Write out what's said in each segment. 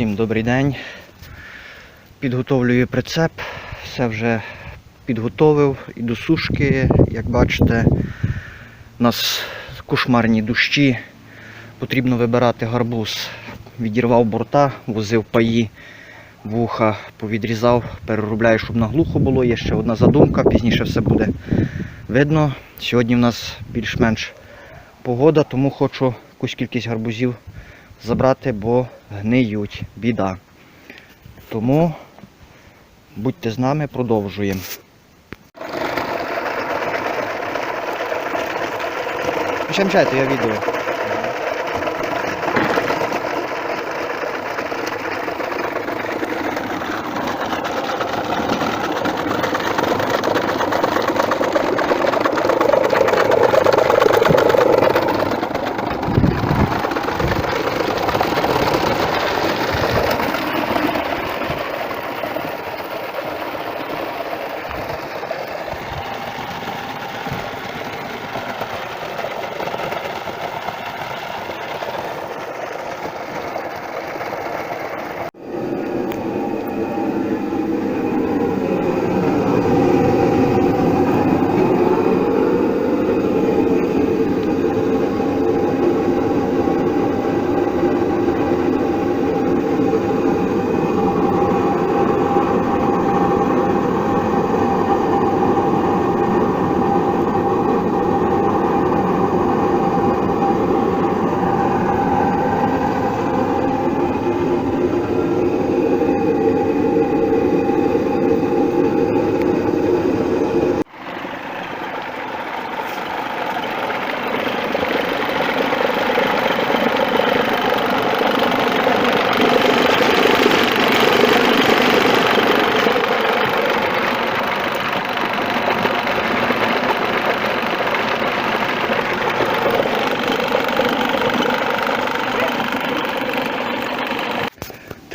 Усім добрий день. Підготовлюю прицеп. Все вже підготовив і до сушки. Як бачите, у нас кошмарні дощі. Потрібно вибирати гарбуз. Відірвав борта, возив паї, вуха, повідрізав, переробляю, щоб наглухо було. Є ще одна задумка, пізніше все буде видно. Сьогодні в нас більш-менш погода, тому хочу якусь кількість гарбузів забрати, бо гниють. Біда. Тому будьте з нами, продовжуємо. Почемчайте, я відео.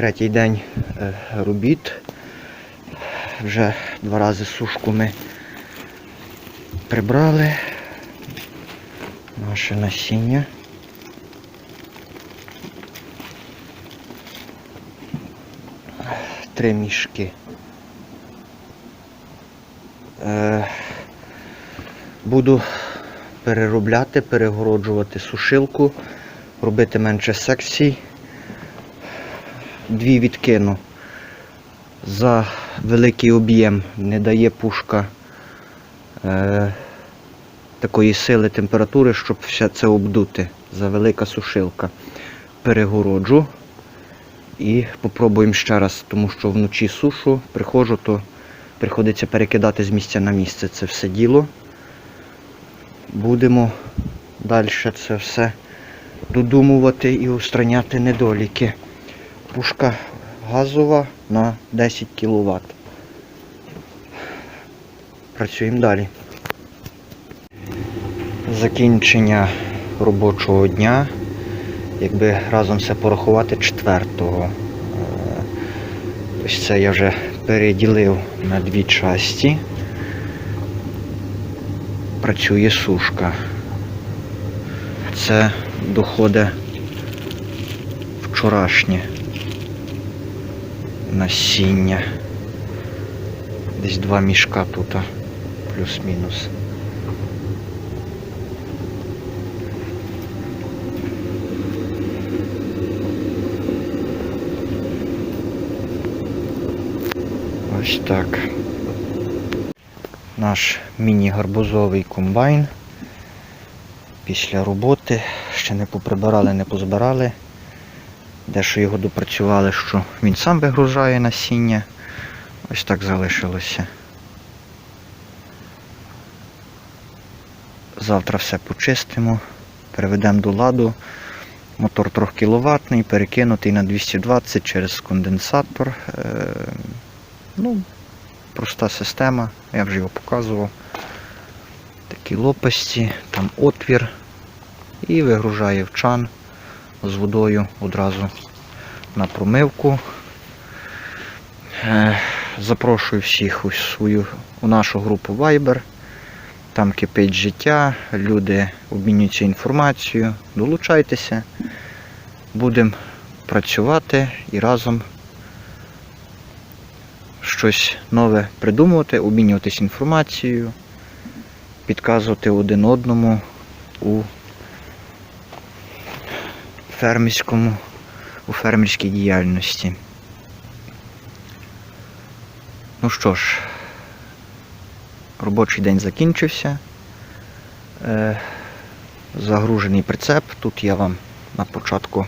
Третій день е, робіт. Вже два рази сушку ми прибрали. Наше насіння. Три мішки. Е, Буду переробляти, перегороджувати сушилку, робити менше секцій дві відкину. За великий об'єм не дає пушка е, такої сили температури, щоб все це обдути. За велика сушилка. Перегороджу і попробуємо ще раз, тому що вночі сушу, приходжу, то приходиться перекидати з місця на місце це все діло. Будемо далі це все додумувати і устраняти недоліки. Пушка газова на 10 кВт. Працюємо далі. Закінчення робочого дня. Якби разом все порахувати четвертого. Е, Ось це я вже переділив на дві часті. Працює сушка. Це доходить вчорашнє насіння. Десь два мішка тут, плюс-мінус. Ось так. Наш міні-гарбузовий комбайн. Після роботи ще не поприбирали, не позбирали. Дещо його допрацювали, що він сам вигружає насіння. Ось так залишилося. Завтра все почистимо, переведемо до ладу. Мотор 3 кВт, перекинутий на 220 через конденсатор. Е, ну, проста система, я вже його показував. Такі лопасті, там отвір і вигружає в чан з водою одразу на промивку. Е, Запрошую всіх у свою у нашу групу Viber. Там кипить життя, люди обмінюються інформацією. Долучайтеся. Будемо працювати і разом щось нове придумувати, обмінюватись інформацією, підказувати один одному у фермерському, у фермерській діяльності. Ну що ж, робочий день закінчився. Е, загружений прицеп. Тут я вам на початку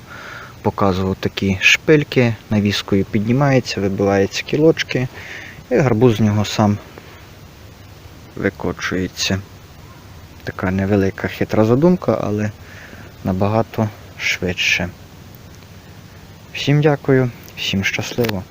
показував такі шпильки, навіскою піднімається, вибиваються кілочки, і гарбуз з нього сам викочується. Така невелика хитра задумка, але набагато швидше. Всім дякую, всім щасливо.